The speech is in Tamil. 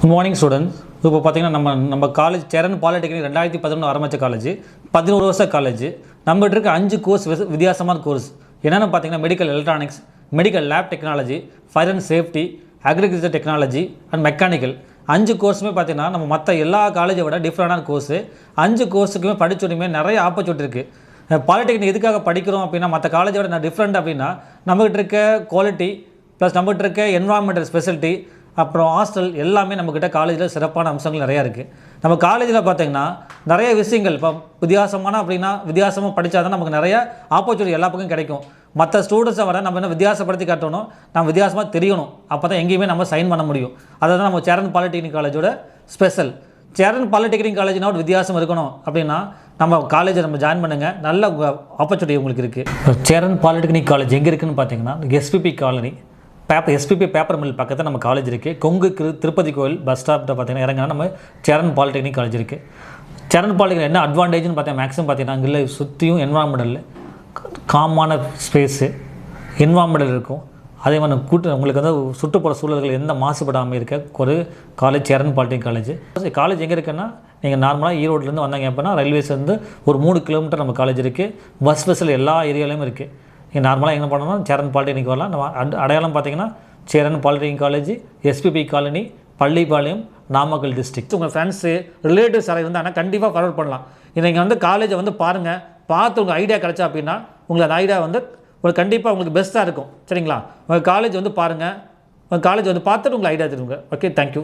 குட் மார்னிங் ஸ்டூடெண்ட்ஸ் இப்போ பார்த்தீங்கன்னா நம்ம நம்ம காலேஜ் சரண் பாலிடெக்னிக் ரெண்டாயிரத்தி பதினொன்று ஆரம்பித்த காலேஜ் பதினோரு வருஷம் காலேஜ் நம்மகிட்ட இருக்க அஞ்சு கோர்ஸ் வித்தியாசமான கோர்ஸ் என்னென்னு பார்த்தீங்கன்னா medical electronics medical lab technology fire and safety agriculture technology and mechanical அஞ்சு கோர்ஸுமே பார்த்தீங்கன்னா நம்ம மற்ற எல்லா காலேஜை விட டிஃப்ரெண்டான கோர்ஸு அஞ்சு கோர்ஸுக்குமே படிச்சோடையுமே நிறைய ஆப்பர்ச்சுனிட்டி இருக்குது பாலிடெக்னிக் எதுக்காக படிக்கிறோம் அப்படின்னா மற்ற காலேஜை விட நான் டிஃப்ரெண்ட் அப்படின்னா நம்மகிட்ட இருக்க குவாலிட்டி ப்ளஸ் நம்மகிட்ட இருக்க என்வாயன்மெண்டல் ஸ்பெசிலிட்டி அப்புறம் ஹாஸ்டல் எல்லாமே நம்மக்கிட்ட காலேஜில் சிறப்பான அம்சங்கள் நிறையா இருக்குது நம்ம காலேஜில் பார்த்திங்கன்னா நிறைய விஷயங்கள் இப்போ வித்தியாசமான அப்படின்னா வித்தியாசமாக படித்தா தான் நமக்கு நிறைய ஆப்பர்ச்சுனிட்டி எல்லா பக்கம் கிடைக்கும். மற்ற ஸ்டூடெண்ட்ஸை வர நம்ம என்ன வித்தியாசப்படுத்தி காட்டணும்? நம்ம வித்தியாசமாக தெரியணும். அப்போ தான் எங்கேயுமே நம்ம சைன் பண்ண முடியும். அதை தான் நம்ம சேரன் பாலிடெக்னிக் காலேஜோட ஸ்பெஷல் சேரன் பாலிடெக்னிக் காலேஜ்னா ஒரு வித்தியாசம் இருக்கணும் அப்படின்னா நம்ம காலேஜை நம்ம ஜாயின் பண்ணுங்கள் நல்ல ஆப்பர்ச்சுனிட்டி உங்களுக்கு இருக்குது சேரன் பாலிடெக்னிக் காலேஜ் எங்கே இருக்குதுன்னு பார்த்தீங்கன்னா SPB colony paper SPB paper mill பக்கத்தில் நம்ம காலேஜ் இருக்குது கொங்கு திரு- திருப்பதி கோயில் பஸ் ஸ்டாப்பிட்ட பார்த்தீங்கன்னா இறங்கினா நம்ம சேரன் பாலிடெக்னிக் காலேஜ் இருக்குது சரண் பாலிடெக்னிக் என்ன அட்வான்டேஜ்னு பார்த்தீங்கன்னா மேக்ஸிமம் பார்த்தீங்கன்னா அங்கே சுற்றியும் என்வாரன்மெண்டல் காமான ஸ்பேஸு என்வாரன்மெண்டல் இருக்கும். அதே மாதிரி கூட்டு உங்களுக்கு வந்து சுற்றுப்புற சூழல்கள் எந்த மாசுபடாமல் இருக்க ஒரு college Cheran polytechnic college college எங்கே இருக்குன்னா நீங்கள் நார்மலாக ஈரோட்லேருந்து வந்தாங்க அப்படின்னா ரயில்வேஸ்லேருந்து ஒரு மூணு கிலோமீட்டர் நம்ம காலேஜ் இருக்குது பஸ் ஃபெசில் எல்லா ஏரியாலையும் இருக்குது நீங்கள் நார்மலாக என்ன பண்ணணும் சேரன் பாலிடெக்னிக் வரலாம். நம்ம அடையாளம் பார்த்தீங்கன்னா Cheran polytechnic college SPB colony Pallipalayam Namakkal district உங்கள் ஃப்ரெண்ட்ஸு ரிலேட்டிவ்ஸ் யாராவது ஆனால் கண்டிப்பாக ஃபார்வர்ட் பண்ணலாம். நீங்கள் வந்து காலேஜை வந்து பாருங்கள் பார்த்து உங்கள் ஐடியா கிடைச்சா அப்படின்னா உங்களுக்கு அந்த ஐடியா வந்து உங்களுக்கு கண்டிப்பாக உங்களுக்கு பெஸ்ட்டாக இருக்கும். சரிங்களா? உங்கள் காலேஜ் வந்து பாருங்கள் உங்கள் காலேஜ் வந்து பார்த்துட்டு உங்களுக்கு ஐடியா தருங்க. Okay thank you